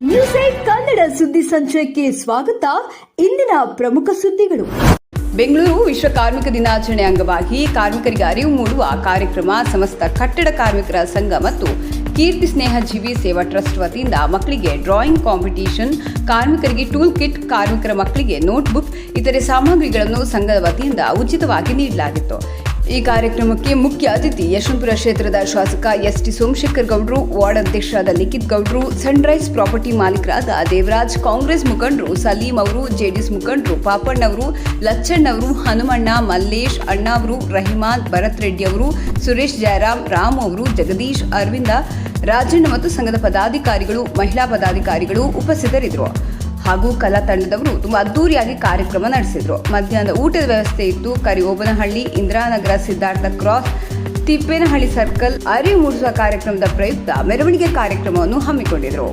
News Kannada ಸುದ್ದಿ ಸಂಚಯಕ್ಕೆ ಸ್ವಾಗತ ಇಂದಿನ ಪ್ರಮುಖ ಸುದ್ದಿಗಳು ಬೆಂಗಳೂರು ವಿಶ್ವ ಕಾರ್ಮಿಕ ದಿನಾಚರಣೆ ಅಂಗವಾಗಿ ಕಾರ್ಮಿಕರಿಗೆ ಅರಿವು ಮೂಡುವ ಕಾರ್ಯಕ್ರಮ ಸಮಸ್ತ ಕಟ್ಟಡ ಕಾರ್ಮಿಕರ ಸಂಘ ಮತ್ತು ಕೀರ್ತಿ ಸ್ನೇಹ ಜೀವಿ ಸೇವಾ ಟ್ರಸ್ಟ್ ವತಿಯಿಂದ ಮಕ್ಕಳಿಗೆ ಡ್ರಾಯಿಂಗ್ ಕಾಂಪಿಟಿಷನ್ ಕಾರ್ಮಿಕರಿಗೆ ಟೂಲ್ ಕಿಟ್ ಕಾರ್ಮಿಕರ ಮಕ್ಕಳಿಗೆ ನೋಟ್ಬುಕ್ ಇತರೆ ಸಾಮಗ್ರಿಗಳನ್ನು ಸಂಘದ ವತಿಯಿಂದ ಉಚಿತವಾಗಿ ನೀಡಲಾಗಿತ್ತು ಈ ಕಾರ್ಯಕ್ರಮಕ್ಕೆ ಮುಖ್ಯ ಅತಿಥಿ ಯಶವಂತಪುರ ಕ್ಷೇತ್ರದ ಶಾಸಕ ಎಸ್ ಟಿ ಸೋಮಶೇಖರ್ ಗೌಡ್ರು, ವಾರ್ಡ್ ಅಧ್ಯಕ್ಷರಾದ ಲಿಖಿತ್ ಗೌಡ್ರು, ಸನ್ರೈಸ್ ಪ್ರಾಪರ್ಟಿ ಮಾಲೀಕರಾದ ದೇವರಾಜ್, ಕಾಂಗ್ರೆಸ್ ಮುಖಂಡರು ಸಲೀಂ ಅವರು, ಜೆಡಿಎಸ್ ಮುಖಂಡರು ಪಾಪಣ್ಣವರು, ಲಚ್ಚಣ್ಣವರು, ಹನುಮಣ್ಣ, ಮಲ್ಲೇಶ್, ಅಣ್ಣಾವರು ರಹಿಮಾನ್ ಭರತ್ ರೆಡ್ಡಿ ಅವರು, ಸುರೇಶ್ ಜಯರಾಮ್, ರಾಮ್ ಅವರು, ಜಗದೀಶ್, ಅರವಿಂದ, ರಾಜಣ್ಣ ಮತ್ತು ಸಂಘದ ಪದಾಧಿಕಾರಿಗಳು, ಮಹಿಳಾ ಪದಾಧಿಕಾರಿಗಳು ಉಪಸ್ಥಿತರಿದ್ದರು. ಹಾಗೂ ಕಲಾ ತಂಡದವರು ತುಂಬಾ ಅದ್ದೂರಿಯಾಗಿ ಕಾರ್ಯಕ್ರಮ ನಡೆಸಿದ್ರು. ಮಧ್ಯಾಹ್ನದ ಊಟದ ವ್ಯವಸ್ಥೆ ಇತ್ತು ಕರಿಓಬನಹಳ್ಳಿ ಇಂದಿರಾನಗರ ಸಿದ್ಧಾರ್ಥ ಕ್ರಾಸ್, ತಿಪ್ಪೇನಹಳ್ಳಿ ಸರ್ಕಲ್, ಅರಿವು ಮೂಡಿಸುವ ಕಾರ್ಯಕ್ರಮದ ಪ್ರಯುಕ್ತ ಮೆರವಣಿಗೆ ಕಾರ್ಯಕ್ರಮವನ್ನು ಹಮ್ಮಿಕೊಂಡಿದ್ರು.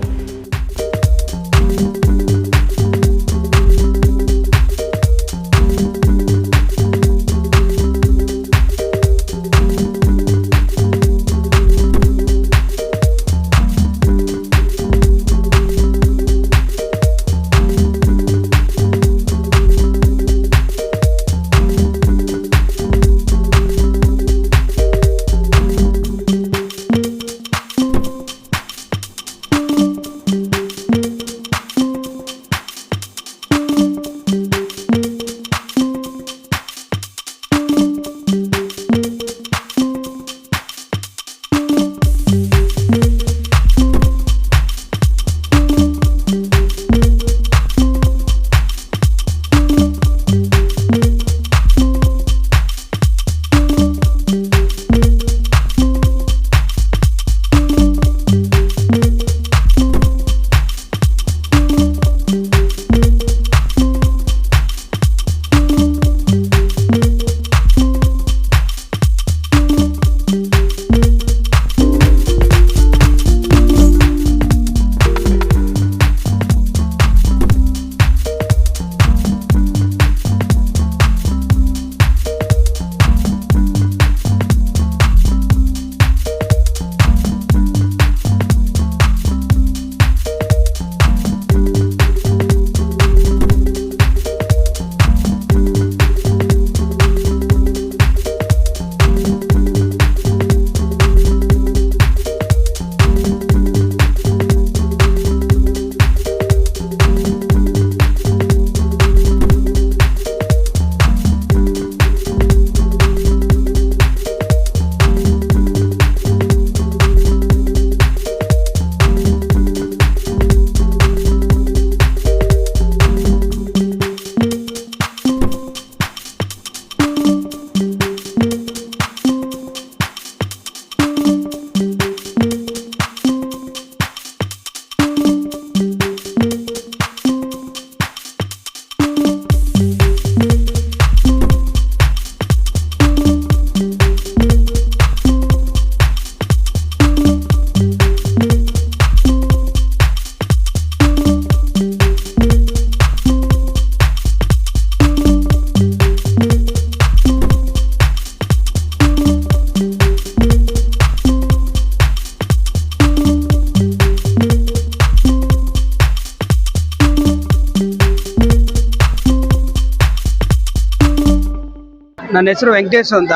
ನನ್ನ ಹೆಸರು ವೆಂಕಟೇಶ್ ಅಂತ.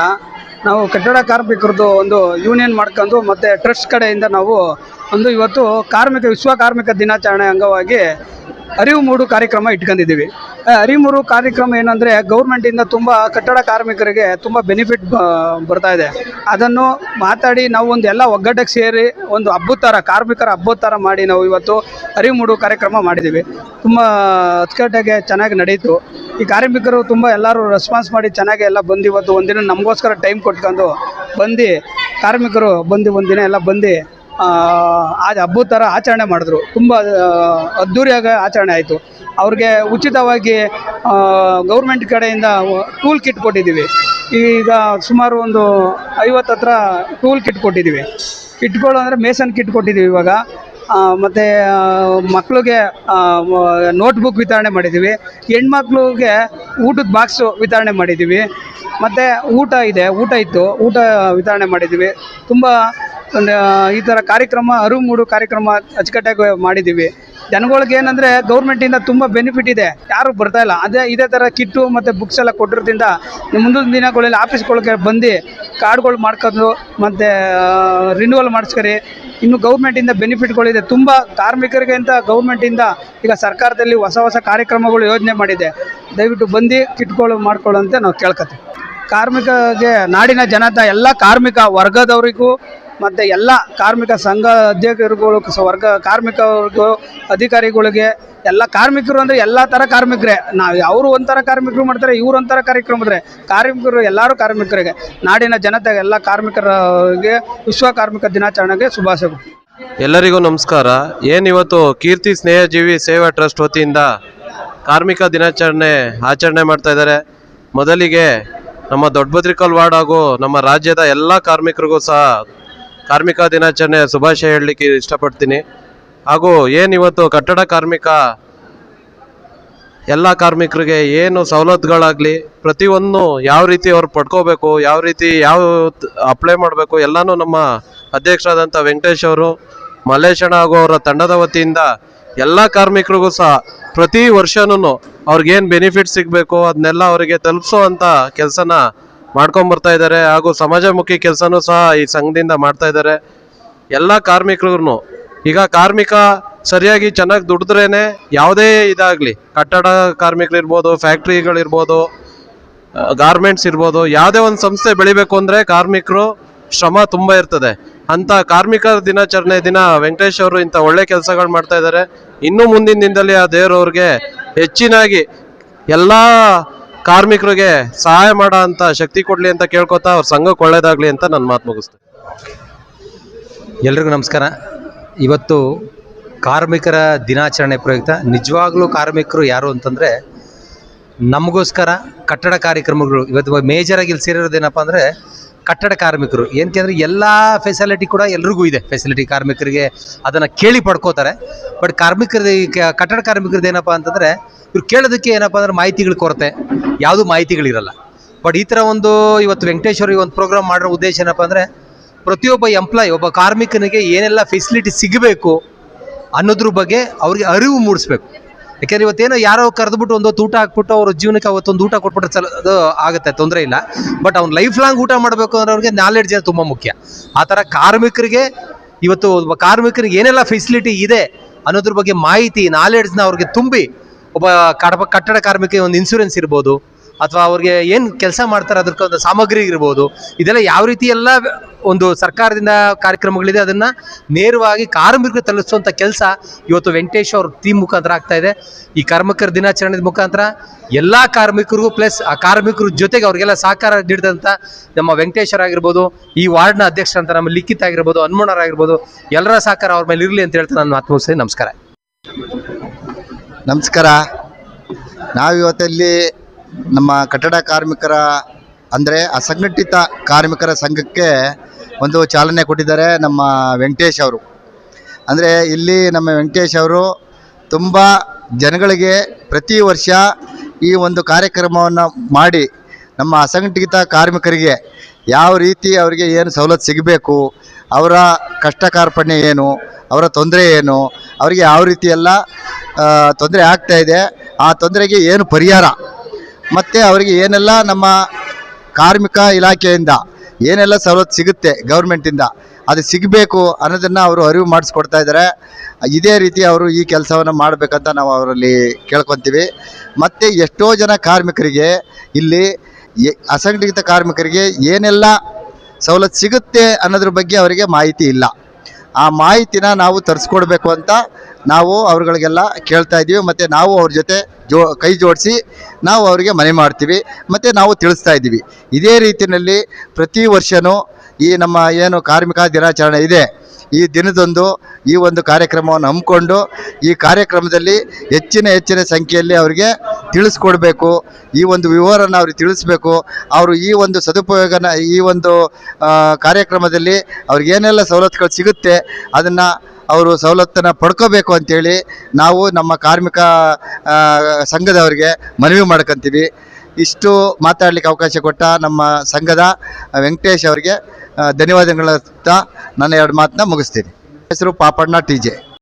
ನಾವು ಕಟ್ಟಡ ಕಾರ್ಮಿಕರದ್ದು ಒಂದು ಯೂನಿಯನ್ ಮಾಡ್ಕೊಂಡು ಮತ್ತು ಟ್ರಸ್ಟ್ ಕಡೆಯಿಂದ ನಾವು ಒಂದು ಇವತ್ತು ಕಾರ್ಮಿಕ, ವಿಶ್ವ ಕಾರ್ಮಿಕ ದಿನಾಚರಣೆ ಅಂಗವಾಗಿ ಅರಿವು ಮೂಡು ಕಾರ್ಯಕ್ರಮ ಇಟ್ಕೊಂಡಿದ್ದೀವಿ. ಆ ಕಾರ್ಯಕ್ರಮ ಏನಂದ್ರೆ ಏನಂದರೆ ಗೌರ್ಮೆಂಟಿಂದ ತುಂಬ ಕಟ್ಟಡ ಕಾರ್ಮಿಕರಿಗೆ ತುಂಬ ಬೆನಿಫಿಟ್ ಬರ್ತಾ ಇದೆ. ಅದನ್ನು ಮಾತಾಡಿ ನಾವು ಒಂದು ಎಲ್ಲ ಒಗ್ಗಟ್ಟಕ್ಕೆ ಸೇರಿ ಒಂದು ಹಬ್ಬದ ಕಾರ್ಮಿಕರ ಹಬ್ಬದ ಮಾಡಿ ನಾವು ಇವತ್ತು ಹರಿಮೂರು ಕಾರ್ಯಕ್ರಮ ಮಾಡಿದ್ದೀವಿ ತುಂಬ ಅಚ್ಚುಕಟ್ಟಾಗಿ ಚೆನ್ನಾಗಿ ನಡೀತು. ಈ ಕಾರ್ಮಿಕರು ತುಂಬ ಎಲ್ಲರೂ ರೆಸ್ಪಾನ್ಸ್ ಮಾಡಿ ಚೆನ್ನಾಗಿ ಎಲ್ಲ ಬಂದು ಇವತ್ತು ಒಂದಿನ ನಮಗೋಸ್ಕರ ಟೈಮ್ ಕೊಟ್ಕೊಂಡು ಬಂದು ಕಾರ್ಮಿಕರು ಬಂದು ಒಂದಿನ ಎಲ್ಲ ಬಂದು, ಆ ಹಬ್ಬದ ಥರ ಆಚರಣೆ ಮಾಡಿದ್ರು. ತುಂಬ ಅದ್ಧೂರಿಯಾಗಿ ಆಚರಣೆ ಆಯಿತು. ಅವ್ರಿಗೆ ಉಚಿತವಾಗಿ ಗೌರ್ಮೆಂಟ್ ಕಡೆಯಿಂದ ಟೂಲ್ ಕಿಟ್ ಕೊಟ್ಟಿದ್ದೀವಿ. ಈಗ ಸುಮಾರು ಒಂದು ಐವತ್ತು ಹತ್ರ ಟೂಲ್ ಕಿಟ್ ಕೊಟ್ಟಿದ್ದೀವಿ. ಕಿಟ್ಗಳು ಅಂದರೆ ಮೇಸನ್ ಕಿಟ್ ಕೊಟ್ಟಿದ್ದೀವಿ ಇವಾಗ. ಮತ್ತು ಮಕ್ಕಳಿಗೆ ನೋಟ್ಬುಕ್ ವಿತರಣೆ ಮಾಡಿದ್ದೀವಿ. ಹೆಣ್ಮಕ್ಳಿಗೆ ಊಟದ ಬಾಕ್ಸು ವಿತರಣೆ ಮಾಡಿದ್ದೀವಿ. ಮತ್ತು ಊಟ ಇದೆ, ಊಟ ಇತ್ತು. ಊಟ ವಿತರಣೆ ಮಾಡಿದ್ದೀವಿ. ತುಂಬ ಒಂದು ಈ ಥರ ಕಾರ್ಯಕ್ರಮ ಅರಿವು ಮೂಡು ಕಾರ್ಯಕ್ರಮ ಅಚ್ಚುಕಟ್ಟಾಗಿ ಮಾಡಿದ್ದೀವಿ. ಜನಗಳಿಗೆ ಏನಂದರೆ ಗೌರ್ಮೆಂಟಿಂದ ತುಂಬ ಬೆನಿಫಿಟ್ ಇದೆ. ಯಾರು ಬರ್ತಾ ಇಲ್ಲ. ಅದೇ, ಇದೇ ಥರ ಕಿಟ್ಟು ಮತ್ತು ಬುಕ್ಸ್ ಎಲ್ಲ ಕೊಟ್ಟಿರೋದ್ರಿಂದ ಮುಂದಿನ ದಿನಗಳಲ್ಲಿ ಆಫೀಸ್ಗಳಿಗೆ ಬಂದು ಕಾರ್ಡ್ಗಳು ಮಾಡ್ಕೊಂಡು ಮತ್ತು ರಿನ್ಯೂವಲ್ ಮಾಡಿಸ್ಕೊರಿ ಇನ್ನು ಗೌರ್ಮೆಂಟಿಂದ ಬೆನಿಫಿಟ್ಗಳಿದೆ ತುಂಬ ಕಾರ್ಮಿಕರಿಗೆ ಅಂತ ಗೌರ್ಮೆಂಟಿಂದ ಈಗ ಸರ್ಕಾರದಲ್ಲಿ ಹೊಸ ಹೊಸ ಕಾರ್ಯಕ್ರಮಗಳು ಯೋಜನೆ ಮಾಡಿದೆ. ದಯವಿಟ್ಟು ಬಂದು ಕಿಟ್ಗಳು ಮಾಡ್ಕೊಳ್ಳೋಂತೆ ನಾವು ಕೇಳ್ಕೊತೀವಿ. ಕಾರ್ಮಿಕರಿಗೆ ನಾಡಿನ ಜನತಾ, ಎಲ್ಲ ಕಾರ್ಮಿಕ ವರ್ಗದವರಿಗೂ ಮತ್ತು ಎಲ್ಲ ಕಾರ್ಮಿಕ ಸಂಘ ಅಧ್ಯಕ್ಷರುಗಳು ವರ್ಗ ಕಾರ್ಮಿಕ ಅಧಿಕಾರಿಗಳಿಗೆ, ಎಲ್ಲ ಕಾರ್ಮಿಕರು ಅಂದರೆ ಎಲ್ಲ ಥರ ಕಾರ್ಮಿಕರೇ. ನಾವು ಅವರು ಒಂಥರ ಕಾರ್ಮಿಕರು ಮಾಡ್ತಾರೆ, ಇವರು ಒಂಥರ ಕಾರ್ಯಕ್ರಮ ಮಾಡಿದ್ರೆ ಕಾರ್ಮಿಕರು ಎಲ್ಲರೂ ಕಾರ್ಮಿಕರಿಗೆ. ನಾಡಿನ ಜನತೆಗೆ ಎಲ್ಲ ಕಾರ್ಮಿಕರಿಗೆ, ವಿಶ್ವ ಕಾರ್ಮಿಕ ದಿನಾಚರಣೆಗೆ ಶುಭಾಶಯಗಳು ಎಲ್ಲರಿಗೂ ನಮಸ್ಕಾರ. ಏನಿವತ್ತು ಕೀರ್ತಿ ಸ್ನೇಹಜೀವಿ ಸೇವಾ ಟ್ರಸ್ಟ್ ವತಿಯಿಂದ ಕಾರ್ಮಿಕ ದಿನಾಚರಣೆ ಆಚರಣೆ ಮಾಡ್ತಾ ಇದ್ದಾರೆ. ಮೊದಲಿಗೆ ನಮ್ಮ ದೊಡ್ಡಬದ್ರಿಕಲ್ ವಾರ್ಡ್ ಹಾಗೂ ನಮ್ಮ ರಾಜ್ಯದ ಎಲ್ಲ ಕಾರ್ಮಿಕರಿಗೂ ಸಹ ಕಾರ್ಮಿಕ ದಿನಾಚರಣೆ ಶುಭಾಶಯ ಹೇಳಲಿಕ್ಕೆ ಇಷ್ಟಪಡ್ತೀನಿ. ಹಾಗೂ ಇವತ್ತು ಕಟ್ಟಡ ಕಾರ್ಮಿಕ, ಎಲ್ಲ ಕಾರ್ಮಿಕರಿಗೆ ಏನು ಸವಲತ್ತುಗಳಾಗಲಿ, ಪ್ರತಿಯೊಂದು ಯಾವ ರೀತಿ ಅವ್ರು ಪಡ್ಕೋಬೇಕು, ಯಾವ ರೀತಿ ಯಾವ ಅಪ್ಲೈ ಮಾಡಬೇಕು, ಎಲ್ಲನೂ ನಮ್ಮ ಅಧ್ಯಕ್ಷರಾದಂಥ ವೆಂಕಟೇಶ್ ಅವರು ಮಲ್ಲೇಶಣ್ಣ ಹಾಗೂ ಅವರ ತಂಡದ ವತಿಯಿಂದ ಎಲ್ಲ ಕಾರ್ಮಿಕರಿಗೂ ಸಹ ಪ್ರತಿ ವರ್ಷನೂ ಅವ್ರಿಗೇನು ಬೆನಿಫಿಟ್ ಸಿಗಬೇಕು, ಅದನ್ನೆಲ್ಲ ಅವರಿಗೆ ತಲುಪಿಸೋ ಅಂಥ ಕೆಲಸನ ಮಾಡ್ಕೊಂಬರ್ತಾ ಇದ್ದಾರೆ. ಹಾಗೂ ಸಮಾಜಮುಖಿ ಕೆಲಸನೂ ಸಹ ಈ ಸಂಘದಿಂದ ಮಾಡ್ತಾ ಇದ್ದಾರೆ. ಎಲ್ಲ ಕಾರ್ಮಿಕರು ಈಗ ಕಾರ್ಮಿಕ ಸರಿಯಾಗಿ ಚೆನ್ನಾಗಿ ದುಡಿದ್ರೇನೆ ಯಾವುದೇ ಇದಾಗಲಿ. ಕಟ್ಟಡ ಕಾರ್ಮಿಕರಿರ್ಬೋದು, ಫ್ಯಾಕ್ಟ್ರಿಗಳಿರ್ಬೋದು ಗಾರ್ಮೆಂಟ್ಸ್ ಇರ್ಬೋದು, ಯಾವುದೇ ಒಂದು ಸಂಸ್ಥೆ ಬೆಳಿಬೇಕು ಅಂದರೆ ಕಾರ್ಮಿಕರು ಶ್ರಮ ತುಂಬ ಇರ್ತದೆ. ಅಂತ ಕಾರ್ಮಿಕ ದಿನಾಚರಣೆ ದಿನ ವೆಂಕಟೇಶ್ ಅವರು ಇಂಥ ಒಳ್ಳೆ ಕೆಲಸಗಳು ಮಾಡ್ತಾ ಇದ್ದಾರೆ. ಇನ್ನೂ ಮುಂದಿನ ದಿನದಲ್ಲಿ ಆ ದೇವರವ್ರಿಗೆ ಹೆಚ್ಚಿನಾಗಿ ಎಲ್ಲ ಕಾರ್ಮಿಕರಿಗೆ ಸಹಾಯ ಮಾಡೋ ಅಂತ ಶಕ್ತಿ ಕೊಡಲಿ ಅಂತ ಕೇಳ್ಕೊತಾ ಅವ್ರ ಸಂಘಕ್ಕೆ ಒಳ್ಳೇದಾಗಲಿ ಅಂತ ನನ್ನ ಮಾತು ಮುಗಿಸ್ತೇನೆ. ಎಲ್ರಿಗೂ ನಮಸ್ಕಾರ. ಇವತ್ತು ಕಾರ್ಮಿಕರ ದಿನಾಚರಣೆ ಪ್ರಯುಕ್ತ ನಿಜವಾಗ್ಲೂ ಕಾರ್ಮಿಕರು ಯಾರು ಅಂತಂದರೆ ನಮಗೋಸ್ಕರ ಕಟ್ಟಡ ಕಾರ್ಯಕ್ರಮಗಳು ಇವತ್ತು ಮೇಜರಾಗಿ ಇಲ್ಲಿ ಸೇರಿರೋದೇನಪ್ಪ ಅಂದರೆ ಕಟ್ಟಡ ಕಾರ್ಮಿಕರು. ಏನಕ್ಕೆ ಎಲ್ಲ ಫೆಸಿಲಿಟಿ ಕೂಡ ಎಲ್ರಿಗೂ ಇದೆ. ಫೆಸಿಲಿಟಿ ಕಾರ್ಮಿಕರಿಗೆ ಅದನ್ನು ಕೇಳಿ ಪಡ್ಕೋತಾರೆ. ಬಟ್ ಕಾರ್ಮಿಕರ ಕಟ್ಟಡ ಕಾರ್ಮಿಕರದ್ದು ಏನಪ್ಪ ಅಂತಂದರೆ ಇವ್ರು ಕೇಳೋದಕ್ಕೆ ಏನಪ್ಪ ಅಂದ್ರೆ ಮಾಹಿತಿಗಳ ಕೊರತೆ. ಯಾವುದು ಮಾಹಿತಿಗಳಿರಲ್ಲ. ಬಟ್ ಈ ಥರ ಒಂದು ಇವತ್ತು ವೆಂಕಟೇಶ್ವರ ಒಂದು ಪ್ರೋಗ್ರಾಮ್ ಮಾಡಿರೋ ಉದ್ದೇಶ ಏನಪ್ಪ ಅಂದರೆ ಪ್ರತಿಯೊಬ್ಬ ಎಂಪ್ಲಾಯ್ ಒಬ್ಬ ಕಾರ್ಮಿಕನಿಗೆ ಏನೆಲ್ಲ ಫೆಸಿಲಿಟಿ ಸಿಗಬೇಕು ಅನ್ನೋದ್ರ ಬಗ್ಗೆ ಅವ್ರಿಗೆ ಅರಿವು ಮೂಡಿಸ್ಬೇಕು. ಯಾಕೆಂದ್ರೆ ಇವತ್ತೇನು ಯಾರೋ ಕರೆದ್ಬಿಟ್ಟು ಒಂದು ಊಟ ಹಾಕ್ಬಿಟ್ಟು ಅವ್ರ ಜೀವನಕ್ಕೆ ಅವತ್ತೊಂದು ಊಟ ಕೊಟ್ಬಿಟ್ರೆ ಚಲ ಅದು ಆಗುತ್ತೆ, ತೊಂದರೆ ಇಲ್ಲ. ಬಟ್ ಅವ್ನು ಲೈಫ್ ಲಾಂಗ್ ಊಟ ಮಾಡಬೇಕು ಅಂದ್ರೆ ಅವ್ರಿಗೆ ನಾಲೆಡ್ಜ್ ತುಂಬ ಮುಖ್ಯ. ಆ ಥರ ಕಾರ್ಮಿಕರಿಗೆ ಇವತ್ತು ಒಬ್ಬ ಕಾರ್ಮಿಕರಿಗೆ ಏನೆಲ್ಲ ಫೆಸಿಲಿಟಿ ಇದೆ ಅನ್ನೋದ್ರ ಬಗ್ಗೆ ಮಾಹಿತಿ ನಾಲೆಡ್ಜ್ನ ಅವ್ರಿಗೆ ತುಂಬಿ ಒಬ್ಬ ಕಡಪ ಕಟ್ಟಡ ಕಾರ್ಮಿಕ ಒಂದು ಇನ್ಸೂರೆನ್ಸ್ ಇರ್ಬೋದು. ಅಥವಾ ಅವ್ರಿಗೆ ಏನು ಕೆಲಸ ಮಾಡ್ತಾರೆ ಅದಕ್ಕೆ ಒಂದು ಸಾಮಗ್ರಿ ಇರ್ಬೋದು, ಇದೆಲ್ಲ ಯಾವ ರೀತಿ ಎಲ್ಲ ಒಂದು ಸರ್ಕಾರದಿಂದ ಕಾರ್ಯಕ್ರಮಗಳಿದೆ, ಅದನ್ನು ನೇರವಾಗಿ ಕಾರ್ಮಿಕರಿಗೆ ತಲುಪಿಸುವಂಥ ಕೆಲಸ ಇವತ್ತು ವೆಂಕಟೇಶ್ ಅವ್ರ ಟೀಮ್ ಮುಖಾಂತರ ಆಗ್ತಾ ಇದೆ. ಈ ಕಾರ್ಮಿಕರ ದಿನಾಚರಣೆ ಮುಖಾಂತರ ಎಲ್ಲ ಕಾರ್ಮಿಕರಿಗೂ ಪ್ಲಸ್ ಆ ಕಾರ್ಮಿಕರ ಜೊತೆಗೆ ಅವ್ರಿಗೆಲ್ಲ ಸಹಕಾರ ನೀಡಿದಂಥ ನಮ್ಮ ವೆಂಕಟೇಶ್ವರ ಆಗಿರ್ಬೋದು, ಈ ವಾರ್ಡ್ನ ಅಧ್ಯಕ್ಷರಂತ ನಮ್ಮ ಲಿಖಿತ್ ಆಗಿರ್ಬೋದು ಹನುಮಣ್ಣರಾಗಿರ್ಬೋದು ಎಲ್ಲರ ಸಹಕಾರ ಅವ್ರ ಮೇಲೆ ಇರಲಿ ಅಂತ ಹೇಳ್ತಾ ನಾನು ಮುಗಿಸ್ತೀನಿ ನಮಸ್ಕಾರ. ನಮಸ್ಕಾರ. ನಾವಿವತ್ತಲ್ಲಿ ನಮ್ಮ ಕಟ್ಟಡ ಕಾರ್ಮಿಕರ, ಅಂದರೆ ಅಸಂಘಟಿತ ಕಾರ್ಮಿಕರ ಸಂಘಕ್ಕೆ ಒಂದು ಚಾಲನೆ ಕೊಟ್ಟಿದ್ದಾರೆ ನಮ್ಮ ವೆಂಕಟೇಶ್ ಅವರು. ಅಂದರೆ ಇಲ್ಲಿ ನಮ್ಮ ವೆಂಕಟೇಶ್ ಅವರು ತುಂಬ ಜನಗಳಿಗೆ ಪ್ರತಿ ವರ್ಷ ಈ ಒಂದು ಕಾರ್ಯಕ್ರಮವನ್ನು ಮಾಡಿ ನಮ್ಮ ಅಸಂಘಟಿತ ಕಾರ್ಮಿಕರಿಗೆ ಯಾವ ರೀತಿ ಅವರಿಗೆ ಏನು ಸವಲತ್ತು ಸಿಗಬೇಕು, ಅವರ ಕಷ್ಟ ಕಾರ್ಪಣ್ಯ ಏನು, ಅವರ ತೊಂದರೆ ಏನು, ಅವರಿಗೆ ಯಾವ ರೀತಿ ಎಲ್ಲ ತೊಂದರೆ ಆಗ್ತಾಯಿದೆ ಆ ತೊಂದರೆಗೆ ಏನು ಪರಿಹಾರ ಮತ್ತು ಅವರಿಗೆ ಏನೆಲ್ಲ ನಮ್ಮ ಕಾರ್ಮಿಕ ಇಲಾಖೆಯಿಂದ ಏನೆಲ್ಲ ಸವಲತ್ತು ಸಿಗುತ್ತೆ ಗೌರ್ಮೆಂಟಿಂದ, ಅದು ಸಿಗಬೇಕು ಅನ್ನೋದನ್ನು ಅವರು ಅರಿವು ಮಾಡಿಸ್ಕೊಡ್ತಾ ಇದ್ದಾರೆ. ಇದೇ ರೀತಿ ಅವರು ಈ ಕೆಲಸವನ್ನು ಮಾಡಬೇಕಂತ ನಾವು ಅವರಲ್ಲಿ ಕೇಳ್ಕೊತೀವಿ. ಮತ್ತು ಎಷ್ಟೋ ಜನ ಕಾರ್ಮಿಕರಿಗೆ ಇಲ್ಲಿ ಅಸಂಘಟಿತ ಕಾರ್ಮಿಕರಿಗೆ ಏನೆಲ್ಲ ಸವಲತ್ತು ಸಿಗುತ್ತೆ ಅನ್ನೋದ್ರ ಬಗ್ಗೆ ಅವರಿಗೆ ಮಾಹಿತಿ ಇಲ್ಲ. ಆ ಮಾಹಿತಿನ ನಾವು ತರಿಸ್ಕೊಡ್ಬೇಕು ಅಂತ ನಾವು ಅವ್ರುಗಳಿಗೆಲ್ಲ ಕೇಳ್ತಾ ಇದ್ದೀವಿ. ಮತ್ತು ನಾವು ಅವ್ರ ಜೊತೆ ಜೋ, ಕೈ ಜೋಡಿಸಿ ನಾವು ಅವರಿಗೆ ಮನೆ ಮಾಡ್ತೀವಿ. ಮತ್ತು ನಾವು ತಿಳಿಸ್ತಾ ಇದ್ದೀವಿ. ಇದೇ ರೀತಿಯಲ್ಲಿ ಪ್ರತಿ ವರ್ಷವೂ ಈ ನಮ್ಮ ಏನು ಕಾರ್ಮಿಕ ದಿನಾಚರಣೆ ಇದೆ, ಈ ದಿನದಂದು ಈ ಒಂದು ಕಾರ್ಯಕ್ರಮವನ್ನು ಹಮ್ಮಿಕೊಂಡು ಈ ಕಾರ್ಯಕ್ರಮದಲ್ಲಿ ಹೆಚ್ಚಿನ ಹೆಚ್ಚಿನ ಸಂಖ್ಯೆಯಲ್ಲಿ ಅವರಿಗೆ ತಿಳಿಸ್ಕೊಡ್ಬೇಕು. ಈ ಒಂದು ವಿವರನ ಅವ್ರಿಗೆ ತಿಳಿಸ್ಬೇಕು. ಅವರು ಈ ಒಂದು ಸದುಪಯೋಗನ, ಈ ಒಂದು ಕಾರ್ಯಕ್ರಮದಲ್ಲಿ ಅವ್ರಿಗೆ ಏನೆಲ್ಲ ಸವಲತ್ತುಗಳು ಸಿಗುತ್ತೆ, ಅದನ್ನು ಅವರು ಸವಲತ್ತನ್ನು ಪಡ್ಕೋಬೇಕು ಅಂತೇಳಿ ನಾವು ನಮ್ಮ ಕಾರ್ಮಿಕ ಸಂಘದವರಿಗೆ ಮನವಿ ಮಾಡ್ಕೊತೀವಿ. ಇಷ್ಟು ಮಾತಾಡಲಿಕ್ಕೆ ಅವಕಾಶ ಕೊಟ್ಟ ನಮ್ಮ ಸಂಘದ ವೆಂಕಟೇಶ್ ಅವರಿಗೆ ಧನ್ಯವಾದಗಳ ನನ್ನ ಎರಡು ಮಾತನ್ನ ಮುಗಿಸ್ತೀನಿ. ಹೆಸರು ಪಾಪಣ್ಣ ಟಿ ಜೆ.